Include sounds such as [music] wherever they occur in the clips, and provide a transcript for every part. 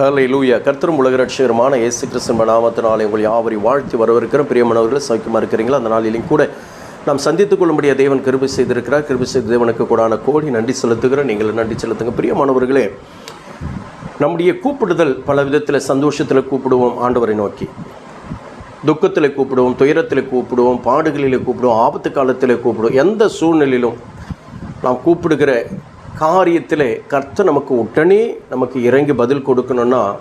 ஹலை லூயா கர்த்தரும் உலக ரட்சகரமான இயேசு கிறிஸ்தன் நாமத்தினாலே உங்கள் யாவரை வாழ்த்தி வரவிருக்கிற பிரியமானவர்களை சௌக்கியமாக இருக்கிறீங்களா? அந்த நாளிலும் கூட நாம் சந்தித்துக் கொள்ளும்படிய தேவன் கிருபை செய்திருக்கிறார். கிருபை செய்த தேவனுக்கு கூடான கோடி நன்றி செலுத்துகிறேன் நீங்கள் நன்றி செலுத்துங்க. பிரியமானவர்களே நம்முடைய கூப்பிடுதல் பல விதத்தில் சந்தோஷத்தில் கூப்பிடுவோம் ஆண்டவரை நோக்கி. துக்கத்தில் கூப்பிடுவோம் துயரத்தில் கூப்பிடுவோம் பாடுகளில் கூப்பிடுவோம் ஆபத்து காலத்தில் கூப்பிடுவோம். எந்த சூழ்நிலையிலும் நாம் கூப்பிடுகிற காரியத்தில் கர்த்தர் நமக்கு உடனே நமக்கு இறங்கி பதில் கொடுக்கணும்னா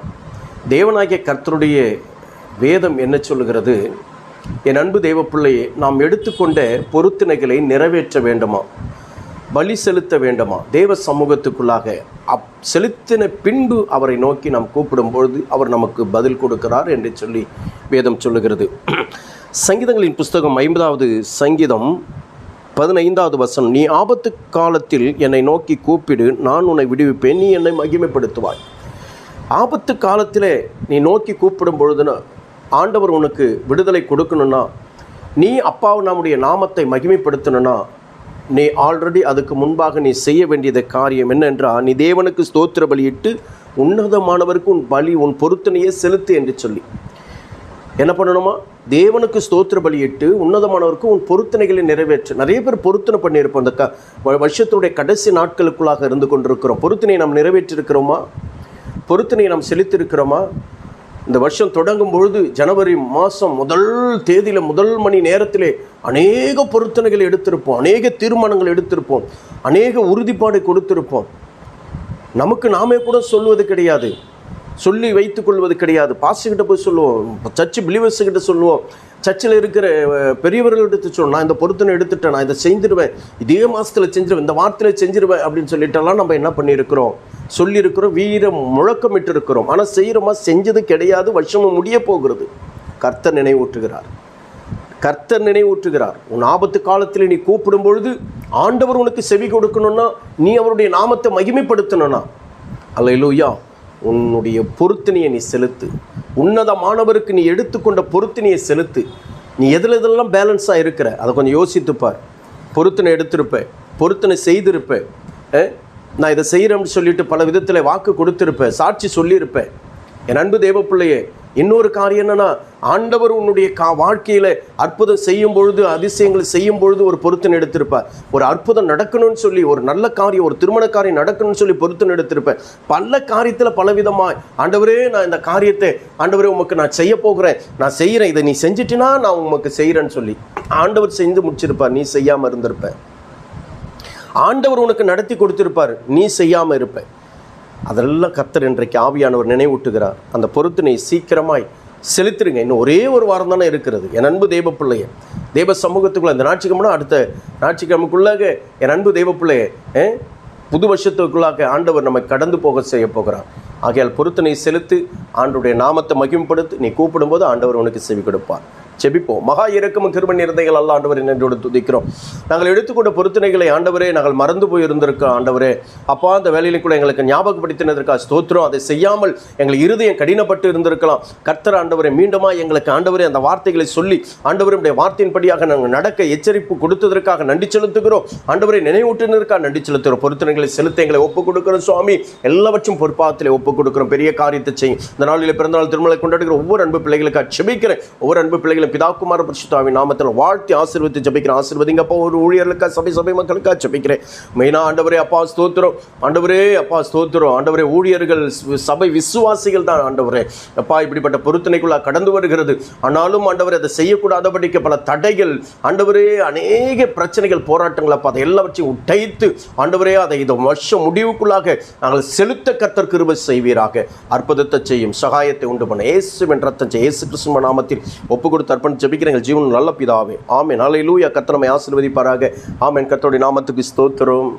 தேவனாகிய கர்த்தருடைய வேதம் என்ன சொல்லுகிறது? என் அன்பு தேவப்பிள்ளையை பிள்ளையே நாம் எடுத்துக்கொண்ட பொருத்தினைகளை நிறைவேற்ற வேண்டுமா? பலி செலுத்த வேண்டுமா? தேவ சமூகத்துக்குள்ளாக அப் செலுத்தின பின்பு அவரை நோக்கி நாம் கூப்பிடும்பொழுது அவர் நமக்கு பதில் கொடுக்கிறார் என்று சொல்லி வேதம் சொல்லுகிறது. [clears throat] சங்கீதங்களின் புஸ்தகம் ஐம்பதாவது சங்கீதம் பதினைந்தாவது வசனம் நீ ஆபத்து காலத்தில் என்னை நோக்கி கூப்பிடு நான் உன்னை விடுவிப்பேன் நீ என்னை மகிமைப்படுத்துவாய். ஆபத்து காலத்தில் நீ நோக்கி கூப்பிடும் பொழுதுனா ஆண்டவர் உனக்கு விடுதலை கொடுக்கணும்னா நீ அப்பாவை நம்முடைய நாமத்தை மகிமைப்படுத்தணும்னா நீ ஆல்ரெடி அதுக்கு முன்பாக நீ செய்ய வேண்டியத காரியம் என்னென்றால் நீ தேவனுக்கு ஸ்தோத்திர பலியிட்டு உன்னதமானவருக்கு உன் பலி உன் பொருத்தனையே செலுத்து என்று சொல்லி. என்ன பண்ணணுமா? தேவனுக்கு ஸ்தோத்திர பலியிட்டு உன்னதமானவருக்கு உன் பொருத்தனைகளை நிறைவேற்று. நிறைய பேர் பொருத்தனை பண்ணியிருப்போம். இந்த க வருஷத்தினுடைய வருஷத்துடைய கடைசி நாட்களுக்குள்ளாக இருந்து கொண்டிருக்கிறோம். பொருத்தனையை நாம் நிறைவேற்றிருக்கிறோமா? பொருத்தனையை நாம் செலுத்திருக்கிறோமா இந்த வருஷம் தொடங்கும் பொழுது ஜனவரி மாதம் முதல் தேதியில் முதல் மணி நேரத்திலே அநேக பொருத்தனைகளை எடுத்திருப்போம். அநேக தீர்மானங்கள் எடுத்திருப்போம். அநேக உறுதிப்பாடு கொடுத்திருப்போம். நமக்கு நாமே கூட சொல்வது கிடையாது. சொல்லி வைத்துக் கொள்வது கிடையாது. பாஸ்டர்கிட்ட போய் சொல்லுவோம். சர்ச்சு பிலீவர்ஸ் கிட்ட சொல்லுவோம். சர்ச்சில் இருக்கிற பெரியவர்கள் பெரியவர்கள்ட்ட சொல்லுவோம். நான் இந்த பொருத்தனை எடுத்துட்டேன். நான் இதை செஞ்சிருவேன். இதே மாதத்தில் செஞ்சிருவேன். இந்த வாரத்தில் செஞ்சிருவேன் அப்படின்னு சொல்லிட்டெல்லாம் நம்ம என்ன பண்ணியிருக்கிறோம்? சொல்லியிருக்கிறோம். வீரம் முழக்கமிட்டு இருக்கிறோம் ஆனால் செய்கிறோமா செஞ்சது கிடையாது. வருஷமும் முடிய போகிறது. கர்த்தர் நினைவூட்டுகிறார். கர்த்தர் நினைவூற்றுகிறார் உன் ஆபத்து காலத்தில் நீ கூப்பிடும் பொழுது ஆண்டவர் உனக்கு செவி கொடுக்கணும்னா நீ அவருடைய நாமத்தை மகிமைப்படுத்தணும்னா. அல்லையிலூயா உன்னுடைய பொருத்தனையை நீ செலுத்து. உன்னதமானவருக்கு நீ எடுத்துக்கொண்ட பொருத்தனையை செலுத்து. நீ எதில் எதெல்லாம் பேலன்ஸாக இருக்கிற அதை கொஞ்சம் யோசித்துப்பார் பொருத்தனை எடுத்திருப்பேன் பொருத்தனை செய்திருப்பேன். நான் இதை செய்கிறேன்னு சொல்லிட்டு பல விதத்தில் வாக்கு கொடுத்துருப்பேன் சாட்சி சொல்லியிருப்பேன். என் அன்பு தேவ பிள்ளையே இன்னொரு காரியம் என்னன்னா ஆண்டவர் உன்னுடைய கா வாழ்க்கையில் அற்புதம் செய்யும் பொழுது அதிசயங்களை செய்யும் பொழுது ஒரு பொருத்தனை எடுத்திருப்பார். ஒரு அற்புதம் நடக்கணும்னு சொல்லி ஒரு நல்ல காரியம் ஒரு திருமண காரியம் நடக்கணும்னு சொல்லி பொருத்தனை எடுத்திருப்பேன். பல காரியத்தில் பலவிதமாய் ஆண்டவரே நான் இந்த காரியத்தை ஆண்டவரே உமக்கு நான் செய்ய போகிறேன். நான் செய்கிறேன் இதை நீ செஞ்சிட்டினா நான் உமக்கு செய்கிறேன்னு சொல்லி ஆண்டவர் செஞ்சு முடிச்சிருப்பார். நீ செய்யாமல் இருந்திருப்ப. ஆண்டவர் உனக்கு நடத்தி கொடுத்திருப்பார். நீ செய்யாமல் இருப்பேன் அதெல்லாம் கத்தர் இன்றைக்கு ஆவியானவர் நினைவூட்டுகிறார். அந்த பொருத்தினை சீக்கிரமாய் செலுத்திடுங்க இன்னும் ஒரே ஒரு வாரம் தானே இருக்கிறது. என் அன்பு தெய்வ பிள்ளைய தெய்வ இந்த ஞாயிற்றுக்கிழமை அடுத்த ஞாயிற்றுக்கிழமைக்குள்ளாக என் அன்பு தெய்வ பிள்ளைய புது வருஷத்துக்குள்ளாக ஆண்டவர் நம்மை கடந்து போக செய்ய போகிறார். ஆகையால் பொருத்தனை செலுத்து ஆண்டுடைய நாமத்தை மகிமைப்படுத்தி நீ கூப்பிடும்போது ஆண்டவர் உனக்கு செவி கொடுப்பார். செபிப்போம் மகா இறக்கமும் கிருப நிறந்தைகள் அல்ல ஆண்டவரை நன்றோடு துதிக்கிறோம். நாங்கள் எடுத்துக்கொண்ட பொருத்தனைகளை ஆண்டவரே நாங்கள் மறந்து போய் இருந்திருக்கோம் ஆண்டவரே. அப்பா அந்த வேலையிலும் கூட எங்களுக்கு ஞாபகப்படுத்தினதற்காக ஸ்தோத்திரம். அதை செய்யாமல் எங்கள் இருதயம் கடினப்பட்டு இருந்திருக்கலாம். கர்த்தர் ஆண்டவரை மீண்டுமா எங்களுக்கு ஆண்டவரே அந்த வார்த்தைகளை சொல்லி ஆண்டவருடைய வார்த்தையின்படியாக நாங்கள் நடக்க எச்சரிப்பு கொடுத்ததற்காக நன்றி செலுத்துகிறோம். ஆண்டவரை நினைவூட்டினதற்காக நன்றி செலுத்துகிறோம். பொருத்தனைகளை செலுத்த எங்களை ஒப்புக் கொடுக்கிறோம் சுவாமி. எல்லாவற்றும் பொறுப்பாத்திலே ஒப்புக் கொடுக்கிறோம். பெரிய காரியத்தை செய்யும். இந்த நாளில் பிறந்தநாள் திருமலை கொண்டாடுகிற ஒவ்வொரு அன்பு பிள்ளைகளுக்காக செபிக்கிறேன். ஒவ்வொரு அன்பு பிள்ளைகளும் பிதாக்குமார பரிசுத்தாவின் நாமத்தில் வாழ்த்தி ஆசீர்வதித்து ஜபிக்கிறேன். ஆசீர்வதிங்க அப்பா ஒரு ஊழியர்களுக்காக சபை சபை மக்களுக்காக ஜபிக்கிறேன். மெயினாக ஆண்டவரே அப்பா ஸ்தோத்திரம். ஆண்டவரே அப்பா ஸ்தோத்திரம். ஆண்டவரே ஊழியர்கள் சபை விசுவாசிகள் தான் ஆண்டவரே. அப்பா இப்படிப்பட்ட பொருத்தனைக்குள்ளாக கடந்து வருகிறது. ஆனாலும் ஆண்டவர் அதை செய்யக்கூடாதபடிக்கு பல தடைகள் ஆண்டவரே அநேக பிரச்சனைகள் போராட்டங்கள் அப்பா அதை எல்லாவற்றையும் உடைத்து ஆண்டவரே அதை இந்த வருஷம் முடிவுக்குள்ளாக நாங்கள் செலுத்த கத்தர் கிருபை செய்வீராக. அற்புதத்தை செய்யும் சகாயத்தை உண்டு பண்ண. இயேசுவின் ரத்தம் இயேசு கிறிஸ்துவ நாமத்தில் ஒப்பு கொடுத்து அர்ப்பணம் ஜபிக்கிறேன் ஜீவன் நல்ல பிதாவே. ஆமேன். அலையிலூயா கத்தனமை நம்மை ஆசீர்வதிப்பாராக. ஆமென். கத்தோடைய நாமத்துக்கு ஸ்தோத்திரம்.